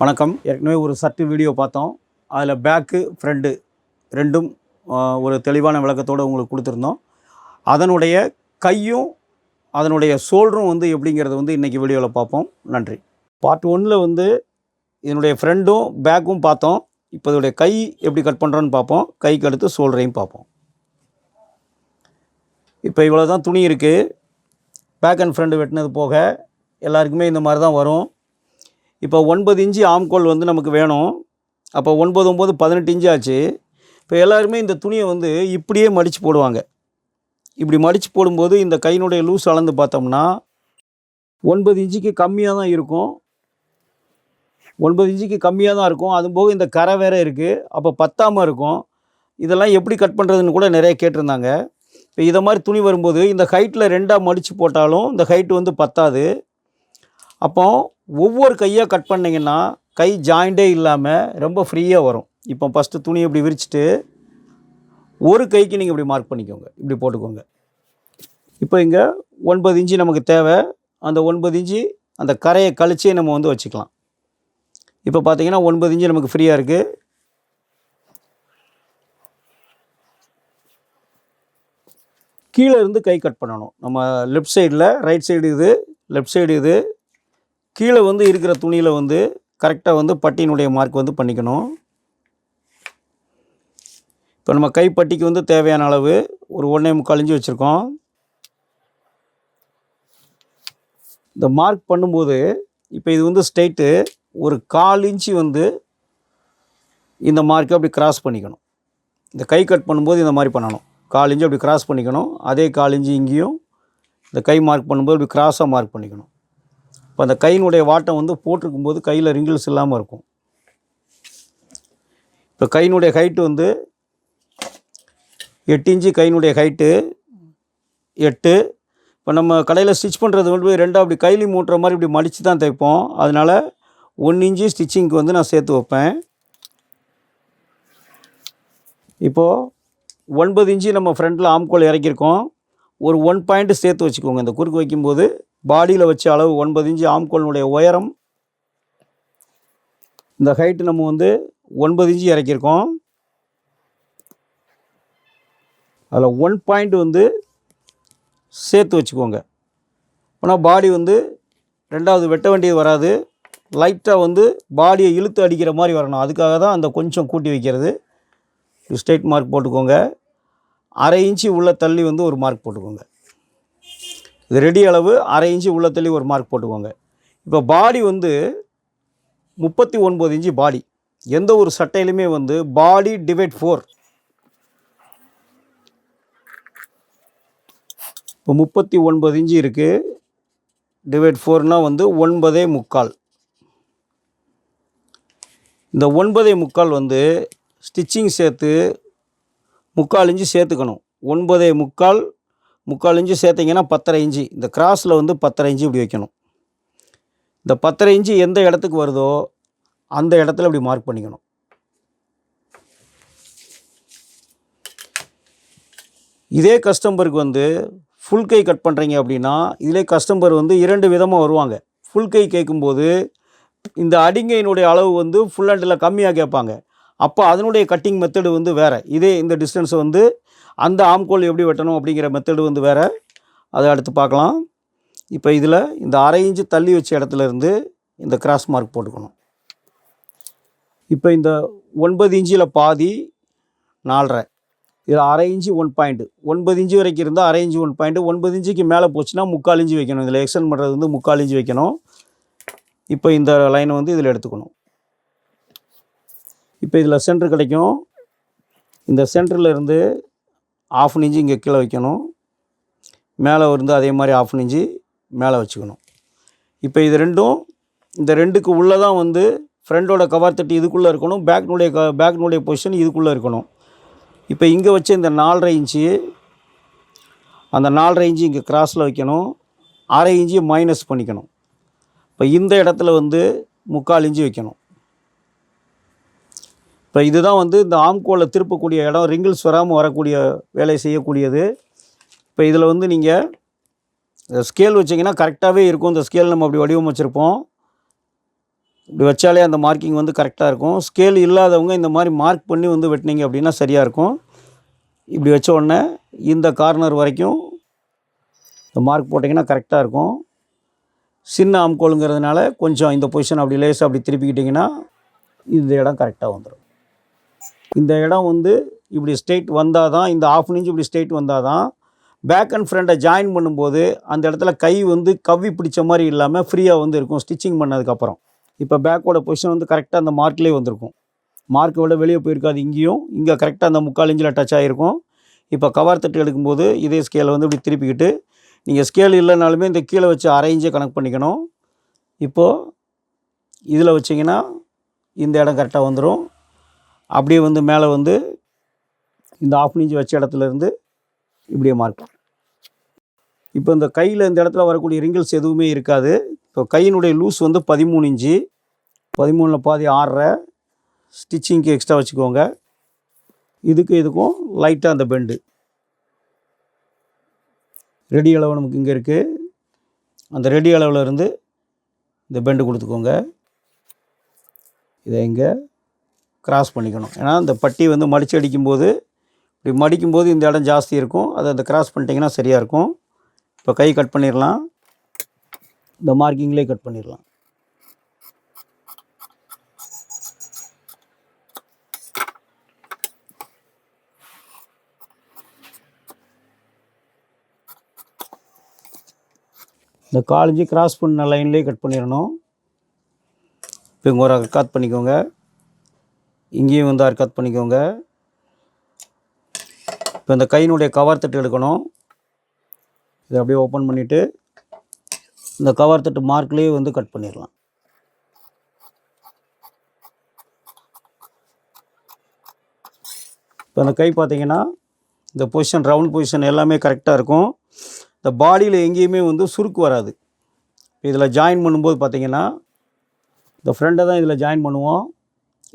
வணக்கம். ஏற்கனவே ஒரு சர்ட்டு வீடியோ பார்த்தோம். அதில் பேக்கு ஃப்ரெண்டு ரெண்டும் ஒரு தெளிவான விளக்கத்தோடு உங்களுக்கு கொடுத்துருந்தோம். அதனுடைய கையும் அதனுடைய சோல்டரும் வந்து எப்படிங்கிறது வந்து இன்றைக்கி வீடியோவில் பார்ப்போம். நன்றி. பார்ட் ஒன்னில் வந்து இதனுடைய ஃப்ரெண்டும் பேக்கும் பார்த்தோம். இப்போ இதோடைய கை எப்படி கட் பண்ணுறோன்னு பார்ப்போம். கைக்கு அடுத்து சோல்டரையும் பார்ப்போம். இப்போ இவ்வளோ தான் துணி இருக்குது பேக் அண்ட் ஃப்ரெண்டு வெட்டினது போக எல்லாருக்குமே இந்த மாதிரி தான் வரும். இப்போ ஒன்பது இன்ச்சு ஆம்கோல் வந்து நமக்கு வேணும். அப்போ ஒன்பது ஒம்பது பதினெட்டு இன்ச்சு ஆச்சு. இப்போ எல்லாருமே இந்த துணியை வந்து இப்படியே மடித்து போடுவாங்க. இப்படி மடித்து போடும்போது இந்த கையினுடைய லூஸ் அளந்து பார்த்தோம்னா ஒன்பது இன்ச்சுக்கு கம்மியாக தான் இருக்கும். ஒன்பது இன்ச்சுக்கு கம்மியாக தான் இருக்கும். அது போக இந்த கரை வேற இருக்குது அப்போ பத்தாமல் இருக்கும். இதெல்லாம் எப்படி கட் பண்ணுறதுன்னு கூட நிறைய கேட்டிருந்தாங்க. இப்போ இதை மாதிரி துணி வரும்போது இந்த ஹைட்டில் ரெண்டாக மடித்து போட்டாலும் இந்த ஹைட்டு வந்து பத்தாது. அப்போ ஒவ்வொரு கையாக கட் பண்ணிங்கன்னா கை ஜாயிண்டே இல்லாமல் ரொம்ப ஃப்ரீயாக வரும். இப்போ ஃபஸ்ட்டு துணி இப்படி விரிச்சிட்டு ஒரு கைக்கு நீங்கள் இப்படி மார்க் பண்ணிக்கோங்க. இப்படி போட்டுக்கோங்க. இப்போ இங்கே ஒன்பது இன்ச்சு நமக்கு தேவை. அந்த ஒன்பது இன்ச்சு அந்த கரையை கழிச்சே நம்ம வந்து வச்சுக்கலாம். இப்போ பார்த்தீங்கன்னா ஒன்பது இன்ச்சு நமக்கு ஃப்ரீயாக இருக்குது கீழே இருந்து கை கட் பண்ணணும். நம்ம லெஃப்ட் சைடில் ரைட் சைடு இது லெஃப்ட் சைடு இது கீழே வந்து இருக்கிற துணியில் வந்து கரெக்டாக வந்து பட்டியினுடைய மார்க் வந்து பண்ணிக்கணும். இப்போ நம்ம கைப்பட்டிக்கு வந்து தேவையான அளவு ஒரு ஒன்றே முக்கால் இன்ச்சு வச்சுருக்கோம். இந்த மார்க் பண்ணும்போது இப்போ இது வந்து ஸ்ட்ரைட்டு ஒரு கால் இன்ச்சு வந்து இந்த மார்க்கை அப்படி கிராஸ் பண்ணிக்கணும். இந்த கை கட் பண்ணும்போது இந்த மாதிரி பண்ணணும். கால் இன்ச்சு அப்படி கிராஸ் பண்ணிக்கணும். அதே கால் இன்ச்சு இங்கேயும் இந்த கை மார்க் பண்ணும்போது அப்படி கிராஸாக மார்க் பண்ணிக்கணும். இப்போ அந்த கையினுடைய வாட்டம் வந்து போட்டிருக்கும்போது கையில் ரிங்கிள்ஸ் இல்லாமல் இருக்கும். இப்போ கையினுடைய ஹைட்டு வந்து எட்டு இன்ச்சு கையினுடைய ஹைட்டு எட்டு. இப்போ நம்ம கடையில் ஸ்டிச் பண்ணுறது வந்து ரெண்டாக அப்படி கைலி மூட்டுற மாதிரி இப்படி மடித்து தான் தைப்போம். அதனால் ஒன் இன்ச்சு ஸ்டிச்சிங்க்கு வந்து நான் சேர்த்து வைப்பேன். இப்போது ஒன்பது இன்ச்சு நம்ம ஃப்ரண்ட்டில் ஆம்கோல் இறக்கியிருக்கோம். ஒரு ஒன் பாயிண்ட் சேர்த்து வச்சுக்கோங்க. இந்த குறுக்கு வைக்கும்போது பாடியில் வச்ச அளவு ஒன்பது இன்ச்சு ஆம்கோலினுடைய உயரம். இந்த ஹைட்டு நம்ம வந்து ஒன்பது இன்ச்சு இறக்கியிருக்கோம். அதில் ஒன் பாயிண்ட் வந்து சேர்த்து வச்சுக்கோங்க. ஆனால் பாடி வந்து ரெண்டாவது வெட்ட வேண்டியது வராது. லைட்டாக வந்து பாடியை இழுத்து அடிக்கிற மாதிரி வரணும். அதுக்காக தான் அந்த கொஞ்சம் கூட்டி வைக்கிறது. ஸ்ட்ரெயிட் மார்க் போட்டுக்கோங்க. அரை இன்ச்சு உள்ள தள்ளி வந்து ஒரு மார்க் போட்டுக்கோங்க. இது ரெடி அளவு அரை இன்ச்சு உள்ள தள்ளி ஒரு மார்க் போட்டுக்கோங்க. இப்போ பாடி வந்து முப்பத்தி ஒன்பது இன்ச்சு பாடி எந்த ஒரு சட்டையிலுமே வந்து பாடி டிவைட் ஃபோர் இப்போ முப்பத்தி ஒன்பது இன்ச்சு இருக்குது டிவைட் ஃபோர்னால் வந்து ஒன்பதே முக்கால். இந்த ஒன்பதே முக்கால் வந்து ஸ்டிச்சிங் சேர்த்து முக்கால் இன்ச்சு சேர்த்துக்கணும். ஒன்பதே முக்கால் முக்கால் இன்ச்சு சேர்த்திங்கன்னா பத்தரை இன்ச்சு. இந்த கிராஸில் வந்து பத்தரை இன்ச்சு இப்படி வைக்கணும். இந்த பத்தரை இன்ச்சு எந்த இடத்துக்கு வருதோ அந்த இடத்துல இப்படி மார்க் பண்ணிக்கணும். இதே கஸ்டம்பருக்கு வந்து ஃபுல் கை கட் பண்ணுறீங்க அப்படின்னா இதிலே கஸ்டம்பர் வந்து இரண்டு விதமாக வருவாங்க. ஃபுல் கை கேட்கும்போது இந்த அடிங்கையினுடைய அளவு வந்து ஃபுல் ஹேண்டில் கம்மியாக கேட்பாங்க. அப்போ அதனுடைய கட்டிங் மெத்தடு வந்து வேறு. இதே இந்த டிஸ்டன்ஸை வந்து அந்த ஆம்கோல் எப்படி வெட்டணும் அப்படிங்கிற மெத்தடு வந்து வேறு. அதை அடுத்து பார்க்கலாம். இப்போ இதில் இந்த அரை இன்ச்சு தள்ளி வச்ச இடத்துல இருந்து இந்த கிராஸ் மார்க் போட்டுக்கணும். இப்போ இந்த ஒன்பது இன்ச்சில் பாதி நாலரை. இதில் அரை இன்ச்சு ஒன் பாயிண்ட்டு ஒன்பது இன்ச்சு வரைக்கும் இருந்தால் அரை இன்ச்சு ஒன் பாயிண்ட்டு ஒன்பது இன்ச்சுக்கு மேலே போச்சுன்னா முக்கால் இன்ச்சு வைக்கணும். இதில் எக்ஸ்டெண்ட் பண்ணுறது வந்து முக்கால் இன்ச்சு வைக்கணும். இப்போ இந்த லைனை வந்து இதில் எடுத்துக்கணும். இப்போ இதில் சென்டர் கிடைக்கும். இந்த சென்டரில் இருந்து ஆஃப் இன்ச்சு இங்கே கீழே வைக்கணும். மேலே இருந்து அதே மாதிரி ஆஃப் இன்ச்சு மேலே வச்சுக்கணும். இப்போ இது ரெண்டும் இந்த ரெண்டுக்கு உள்ளே தான் வந்து ஃப்ரண்டோட கவர் தட்டி இதுக்குள்ளே இருக்கணும் பேக்னுடைய க பேக்னுடைய பொசிஷன் இதுக்குள்ளே இருக்கணும். இப்போ இங்கே வச்ச இந்த நாலரை இன்ச்சு அந்த நாலரை இன்ச்சு இங்கே கிராஸில் வைக்கணும். அரை இன்ச்சு மைனஸ் பண்ணிக்கணும். இப்போ இந்த இடத்துல வந்து முக்கால் இன்ச்சு வைக்கணும். இப்போ இதுதான் வந்து இந்த ஆம்கோலை திருப்பக்கூடிய இடம் ரிங்கிள்ஸ் வராமல் வரக்கூடிய வேலை செய்யக்கூடியது. இப்போ இதில் வந்து நீங்கள் ஸ்கேல் வச்சிங்கன்னா கரெக்டாகவே இருக்கும். இந்த ஸ்கேல் நம்ம அப்படி வடிவமைச்சிருப்போம். இப்படி வச்சாலே அந்த மார்க்கிங் வந்து கரெக்டாக இருக்கும். ஸ்கேல் இல்லாதவங்க இந்த மாதிரி மார்க் பண்ணி வந்து வெட்டினீங்க அப்படின்னா சரியாக இருக்கும். இப்படி வச்ச உடனே இந்த கார்னர் வரைக்கும் இந்த மார்க் போட்டிங்கன்னா கரெக்டாக இருக்கும். சின்ன ஆம்கோலுங்கிறதுனால கொஞ்சம் இந்த பொசிஷன் அப்படி லேஸாக அப்படி திருப்பிக்கிட்டிங்கன்னா இந்த இடம் கரெக்டாக வந்துடும் இந்த இடம் வந்து இப்படி ஸ்ட்ரெயிட் வந்தால் தான் இந்த ஆஃப் இன்ச் இப்படி ஸ்ட்ரெயிட் வந்தால் தான் பேக் அண்ட் ஃப்ரண்ட்டை ஜாயின் பண்ணும்போது அந்த இடத்துல கை வந்து கவ்வி பிடிச்ச மாதிரி இல்லாமல் ஃப்ரீயாக வந்து இருக்கும் ஸ்டிச்சிங் பண்ணதுக்கப்புறம் இப்போ பேக்கோட பொசிஷன் வந்து கரெக்டாக அந்த மார்க்லேயே வந்திருக்கும். மார்க்கை விட வெளியே போயிருக்காது இங்கேயும் இங்கே கரெக்டாக அந்த முக்கால் இஞ்சில் டச் ஆகிருக்கும் இப்போ கவர் தட்டு எடுக்கும்போது இதே ஸ்கேலை வந்து இப்படி திருப்பிக்கிட்டு நீங்கள் ஸ்கேல் இல்லைனாலுமே இந்த கீழே வச்சு அரை கனெக்ட் பண்ணிக்கணும். இப்போது இதில் வச்சிங்கன்னா இந்த இடம் கரெக்டாக வந்துடும் அப்படியே வந்து மேலே வந்து இந்த ஆஃப் இன்ச் வச்ச இடத்துலேருந்து இப்படியே மார்க் இப்போ இந்த கையில் இந்த இடத்துல வரக்கூடிய ரிங்கிள்ஸ் எதுவுமே இருக்காது. இப்போ கையினுடைய லூஸ் வந்து பதிமூணு இன்ச்சு பதிமூணில் பாதி ஆறரை ஸ்டிச்சிங்க்கு எக்ஸ்ட்ரா வச்சுக்கோங்க. இதுக்கு இதுக்கும் லைட்டாக அந்த பெண்டு ரெடி அளவு நமக்கு இங்கே இருக்குது அந்த ரெடி அளவில் இருந்து இந்த பெண்டு கொடுத்துக்கோங்க. இதை இங்கே கிராஸ் பண்ணிக்கணும். ஏன்னா இந்த பட்டி வந்து மடித்து அடிக்கும்போது இப்படி மடிக்கும்போது இந்த இடம் ஜாஸ்தி இருக்கும். அதை அந்த கிராஸ் பண்ணிட்டீங்கன்னா சரியாக இருக்கும். இப்போ கை கட் பண்ணிடலாம். இந்த மார்க்கிங்லேயே கட் பண்ணிடலாம். இந்த காலேஜ் கிராஸ் பண்ண லைன்லேயே கட் பண்ணிடணும். இப்போ இங்கே ஒரு கட் பண்ணிக்கோங்க. இங்கேயும் வந்து அர்க்காத் பண்ணிக்கோங்க. இப்போ இந்த கையினுடைய கவர் தட்டு எடுக்கணும். இதை அப்படியே ஓப்பன் பண்ணிவிட்டு இந்த கவர் தட்டு மார்க்லேயே வந்து கட் பண்ணிடலாம். இப்போ அந்த கை பார்த்தீங்கன்னா இந்த பொசிஷன் ரவுண்ட் பொசிஷன் எல்லாமே கரெக்டாக இருக்கும். இந்த பாடியில் எங்கேயுமே வந்து சுருக்கு வராது. இதில் ஜாயின் பண்ணும்போது பார்த்தீங்கன்னா இந்த ஃப்ரெண்டை தான் இதில் ஜாயின் பண்ணுவோம்.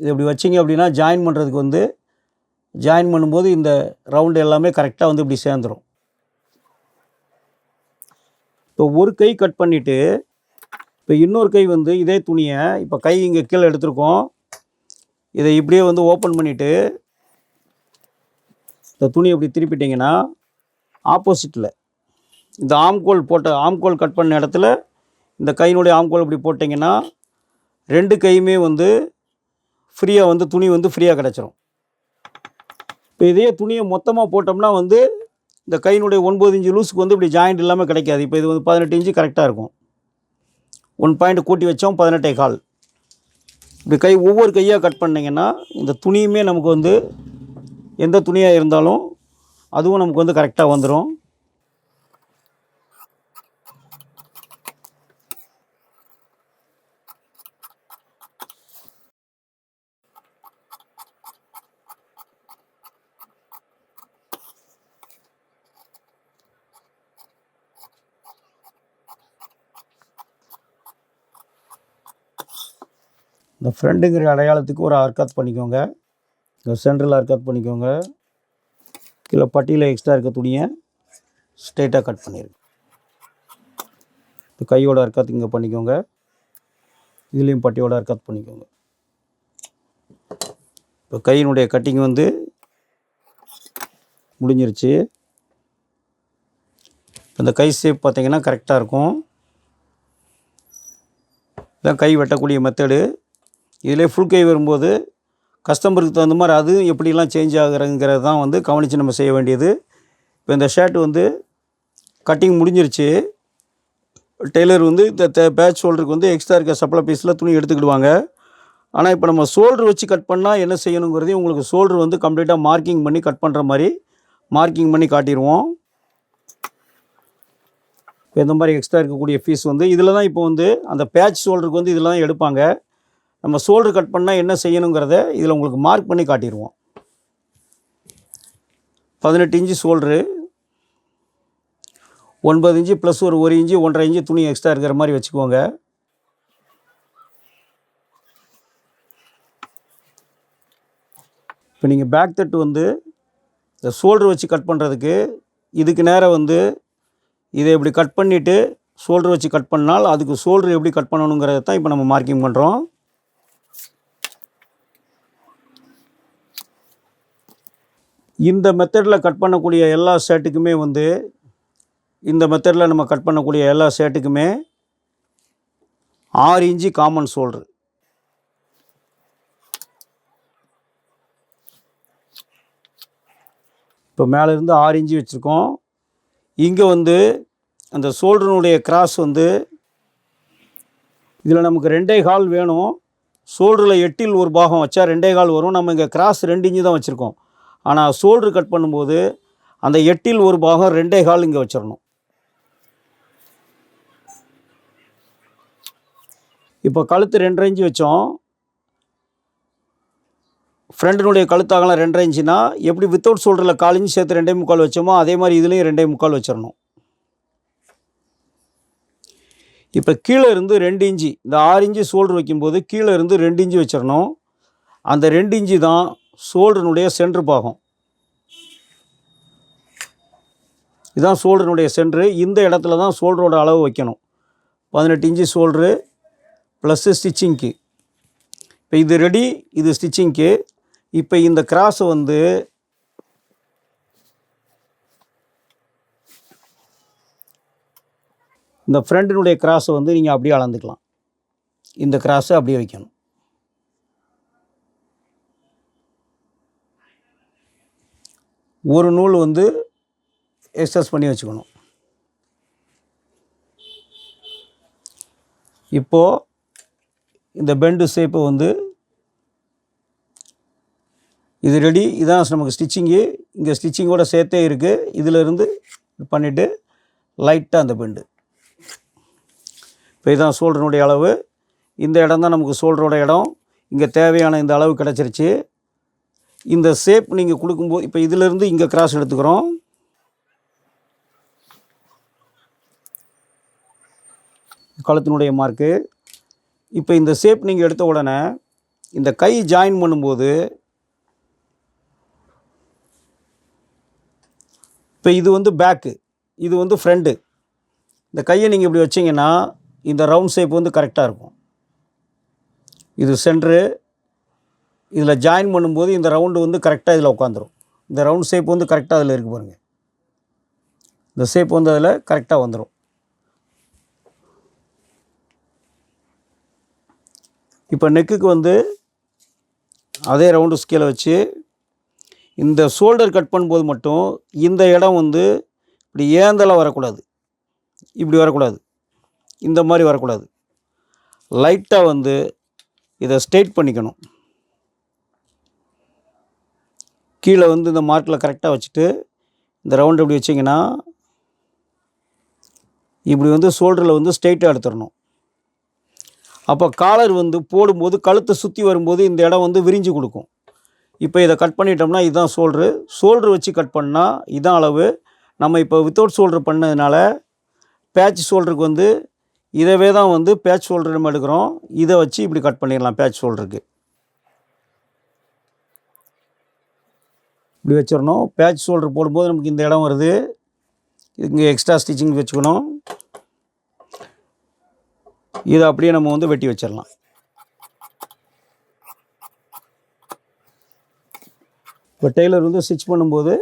இது இப்படி வச்சிங்க அப்படின்னா ஜாயின் பண்ணுறதுக்கு வந்து ஜாயின் பண்ணும்போது இந்த ரவுண்டு எல்லாமே கரெக்டாக வந்து இப்படி சேர்ந்துடும் இப்போ ஒரு கை கட் பண்ணிவிட்டு இப்போ இன்னொரு கை வந்து இதே துணியை இப்போ கை இங்கே கீழே எடுத்திருக்கோம். இதை இப்படியே வந்து ஓப்பன் பண்ணிவிட்டு இந்த துணி இப்படி திருப்பிட்டிங்கன்னா ஆப்போசிட்டில் இந்த ஆம்கோல் போட்ட ஆம்கோல் கட் பண்ண இடத்துல இந்த கையினுடைய ஆம்கோல் இப்படி போட்டிங்கன்னா ரெண்டு கையுமே வந்து ஃப்ரீயாக வந்து துணி வந்து ஃப்ரீயாக கிடச்சிரும். இப்போ இதே துணியை மொத்தமாக போட்டோம்னா வந்து இந்த கையினுடைய ஒன்பது இன்ச்சு லூஸுக்கு வந்து இப்படி ஜாயிண்ட் இல்லாமல் கிடைக்காது. இப்போ இது வந்து பதினெட்டு இன்ச்சு கரெக்டாக இருக்கும். ஒன் பாயிண்ட் கூட்டி வச்சோம் பதினெட்டே கால். இப்படி கை ஒவ்வொரு கையாக கட் பண்ணிங்கன்னா இந்த துணியுமே நமக்கு வந்து எந்த துணியாக இருந்தாலும் அதுவும் நமக்கு வந்து கரெக்டாக வந்துடும் இந்த ஃப்ரெண்டுங்கிற அடையாளத்துக்கு ஒரு அர்க்காத் பண்ணிக்கோங்க. இந்த சென்ட்ரல் அர்க்காத் பண்ணிக்கோங்க. கீழே பட்டியில் எக்ஸ்ட்ரா இருக்க துணியை ஸ்ட்ரெயிட்டாக கட் பண்ணிடுங்க இந்த கையோட அர்க்காத் இங்கே பண்ணிக்கோங்க. இதுலேயும் பட்டியோட அர்க்காத் பண்ணிக்கோங்க. இப்போ கையினுடைய கட்டிங் வந்து முடிஞ்சிருச்சு. இந்த கை ஷேப் பார்த்தீங்கன்னா கரெக்டாக இருக்கும். இதான் கை வெட்டக்கூடிய மெத்தடு இதிலே ஃபுல் கை வரும்போது கஸ்டமருக்கு தகுந்த மாதிரி அது எப்படிலாம் சேஞ்ச் ஆகுறங்கிறது தான் வந்து கவனித்து நம்ம செய்ய வேண்டியது. இப்போ இந்த ஷர்ட் வந்து கட்டிங் முடிஞ்சிருச்சு. டெய்லர் வந்து இந்த பேட்ச் ஷோல்டருக்கு வந்து எக்ஸ்ட்ரா இருக்க சப்ளை பீஸில் துணி எடுத்துக்கிடுவாங்க. ஆனால் இப்போ நம்ம ஷோல்டர் வச்சு கட் பண்ணால் என்ன செய்யணுங்கிறதையும் உங்களுக்கு ஷோல்டர் வந்து கம்ப்ளீட்டாக மார்க்கிங் பண்ணி கட் பண்ணுற மாதிரி மார்க்கிங் பண்ணி காட்டிடுவோம் இப்போ இந்த மாதிரி எக்ஸ்ட்ரா இருக்கக்கூடிய ஃபீஸ் வந்து இதில் தான் இப்போ வந்து அந்த பேட்ச் ஷோல்டருக்கு வந்து இதில் தான் எடுப்பாங்க. நம்ம ஷோல்டர் கட் பண்ணால் என்ன செய்யணுங்கிறத இதில் உங்களுக்கு மார்க் பண்ணி காட்டிடுவோம் பதினெட்டு இன்ச்சு ஷோல்டரு ஒன்பது இன்ச்சு ப்ளஸ் ஒரு ஒரு இன்ச்சு ஒன்றரை இன்ச்சு துணி எக்ஸ்ட்ரா இருக்கிற மாதிரி வச்சுக்கோங்க. இப்போ நீங்கள் பேக் தட்டு வந்து இந்த ஷோல்டர் வச்சு கட் பண்ணுறதுக்கு இதுக்கு நேரம் வந்து இதை இப்படி கட் பண்ணிவிட்டு ஷோல்டர் வச்சு கட் பண்ணால் அதுக்கு ஷோல்டர் எப்படி கட் பண்ணணுங்கிறத தான் இப்போ நம்ம மார்க்கிங் பண்ணுறோம் இந்த மெத்தடில் கட் பண்ணக்கூடிய எல்லா ஷர்ட்டுக்குமே வந்து இந்த மெத்தடில் நம்ம கட் பண்ணக்கூடிய எல்லா ஷர்ட்டுக்குமே ஆறு இன்ச்சு காமன் ஷோல்ட்ரு இப்போ மேலேருந்து ஆறு இன்ச்சு வச்சுருக்கோம். இங்கே வந்து அந்த ஷோல்டருனுடைய கிராஸ் வந்து இதில் நமக்கு ரெண்டே கால் வேணும். ஷோல்டரில் எட்டில் ஒரு பாகம் வச்சா ரெண்டே கால் வரும். நம்ம இங்கே கிராஸ் ரெண்டு இன்ச்சு தான் வச்சுருக்கோம். ஆனால் ஷோல்டர் கட் பண்ணும்போது அந்த எட்டில் ஒரு பாகம் ரெண்டே கால் இங்கே வச்சிடணும் இப்போ கழுத்து ரெண்டரை இன்ச்சு வச்சோம். ஃப்ரெண்டினுடைய கழுத்தாகலாம் ரெண்டரை இன்ச்சுனா எப்படி வித்தவுட் ஷோல்டரில் கால் இன்ச்சு சேர்த்து ரெண்டே முக்கால் வச்சோமோ அதே மாதிரி இதுலேயும் ரெண்டே முக்கால் வச்சிடணும் இப்போ கீழே இருந்து ரெண்டு இன்ச்சு இந்த ஆறு இன்ச்சு ஷோல்டர் வைக்கும்போது கீழே இருந்து ரெண்டு இன்ச்சு வச்சிடணும் அந்த ரெண்டு இன்ச்சு தான் ஷோல்டருனுடைய சென்ட்ரு பாகம். இதுதான் ஷோல்டருனுடைய சென்ட்ரு இந்த இடத்துல தான் சோல்டரோட அளவு வைக்கணும். பதினெட்டு இன்ச்சு சோல்ட்ரு ப்ளஸ்ஸு ஸ்டிச்சிங்க்கு இப்போ இது ரெடி இது ஸ்டிச்சிங்க்கு இப்போ இந்த கிராஸை வந்து இந்த ஃப்ரண்டினுடைய கிராஸை வந்து நீங்கள் அப்படியே அளந்துக்கலாம். இந்த கிராஸை அப்படியே வைக்கணும். ஒரு நூல் வந்து எக்ஸஸ் பண்ணி வச்சுக்கணும். இப்போது இந்த பெண்டு ஷேப்பை வந்து இது ரெடி. இதான் நமக்கு ஸ்டிச்சிங்கு. இங்கே ஸ்டிச்சிங்கோட சேர்த்தே இருக்குது இதிலிருந்து பண்ணிவிட்டு லைட்டாக அந்த பெண்டு. இப்போ இதுதான் சோல்டருடைய அளவு. இந்த இடம் தான் நமக்கு சோல்டரோட இடம். இங்கே தேவையான இந்த அளவு கிடச்சிருச்சு. இந்த ஷேப் நீங்கள் கொடுக்கும்போது இப்போ இதிலேருந்து இங்கே கிராஸ் எடுத்துக்கிறோம். கழுத்தினுடைய மார்க்கு இப்போ இந்த ஷேப் நீங்கள் எடுத்த உடனே இந்த கை ஜாயின் பண்ணும்போது இப்போ இது வந்து பேக்கு இது வந்து ஃப்ரண்ட்டு இந்த கையை நீங்கள் இப்படி வச்சிங்கன்னா இந்த ரவுண்ட் ஷேப் வந்து கரெக்டாக இருக்கும். இது சென்ட்ரு இதில் ஜாயின் பண்ணும்போது இந்த ரவுண்டு வந்து கரெக்டாக இதில் உட்காந்துரும். இந்த ரவுண்ட் ஷேப் வந்து கரெக்டாக அதில் இருக்கு பாருங்கள் இந்த ஷேப் வந்து அதில் கரெக்டாக வந்துடும் இப்போ நெக்குக்கு வந்து அதே ரவுண்டு ஸ்கேலை வச்சு இந்த ஷோல்டர் கட் பண்ணும்போது மட்டும் இந்த இடம் வந்து இப்படி ஏந்தலாம் வரக்கூடாது. இப்படி வரக்கூடாது. இந்த மாதிரி வரக்கூடாது. லைட்டாக வந்து இதை ஸ்ட்ரெயிட் பண்ணிக்கணும். கீழே வந்து இந்த மார்க்கில் கரெக்டாக வச்சுட்டு இந்த ரவுண்ட் இப்படி வச்சிங்கன்னா இப்படி வந்து ஷோல்டரில் வந்து ஸ்ட்ரெயிட்டாக எடுத்துடணும். அப்போ காலர் வந்து போடும்போது கழுத்தை சுற்றி வரும்போது இந்த இடம் வந்து விரிஞ்சு கொடுக்கும். இப்போ இதை கட் பண்ணிட்டோம்னா இதுதான் ஷோல்ட்ரு. ஷோல்ட்ரு வச்சு கட் பண்ணால் இதான் அளவு. நம்ம இப்போ வித்தவுட் ஷோல்ட்ரு பண்ணதுனால பேட்ச் ஷோல்டருக்கு வந்து இதவே தான் வந்து பேட்ச் ஷோல்டர் நம்ம எடுக்கிறோம். இதை வச்சு இப்படி கட் பண்ணிடலாம் பேட்ச் ஷோல்டருக்கு. இப்படி வச்சிடணும். பேட்ச் ஷோல்டர் போடும்போது நமக்கு இந்த இடம் வருது. இங்கே எக்ஸ்ட்ரா ஸ்டிச்சிங் வச்சுக்கணும். இதை அப்படியே நம்ம வந்து வெட்டி வச்சிடலாம். இப்போ டெய்லர் வந்து ஸ்டிச் பண்ணும்போது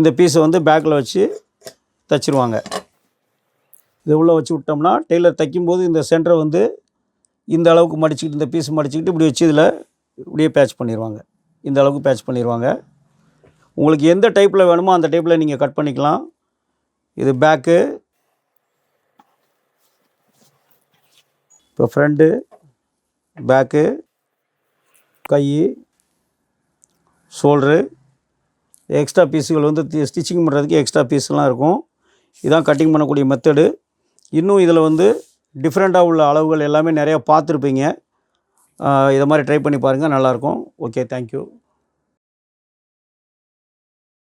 இந்த பீஸை வந்து பேக்கில் வச்சு தச்சிருவாங்க. இதை உள்ளே வச்சு விட்டோம்னா டெய்லர் தைக்கும்போது இந்த சென்டரை வந்து இந்த அளவுக்கு மடிச்சுக்கிட்டு இந்த பீஸ் மடிச்சுக்கிட்டு இப்படி வச்சு இதில் இப்படியே பேட்ச் பண்ணிடுவாங்க இந்த அளவுக்கு பேட்ச் பண்ணிடுவாங்க உங்களுக்கு எந்த டைப்பில் வேணுமோ அந்த டைப்பில் நீங்கள் கட் பண்ணிக்கலாம். இது பேக்கு இப்போ ஃப்ரண்ட்டு பேக்கு கை ஷோல்ட்ரு எக்ஸ்ட்ரா பீஸுகள் வந்து ஸ்டிச்சிங் பண்ணுறதுக்கு எக்ஸ்ட்ரா பீஸ்லாம் இருக்கும். இதான் கட்டிங் பண்ணக்கூடிய மெத்தடு இன்னும் இதில் வந்து டிஃப்ரெண்ட்டாக உள்ள அளவுகள் எல்லாமே நிறையா பார்த்துருப்பீங்க. இதை மாதிரி ட்ரை பண்ணி பாருங்கள் நல்லாயிருக்கும் ஓகே தேங்க்யூ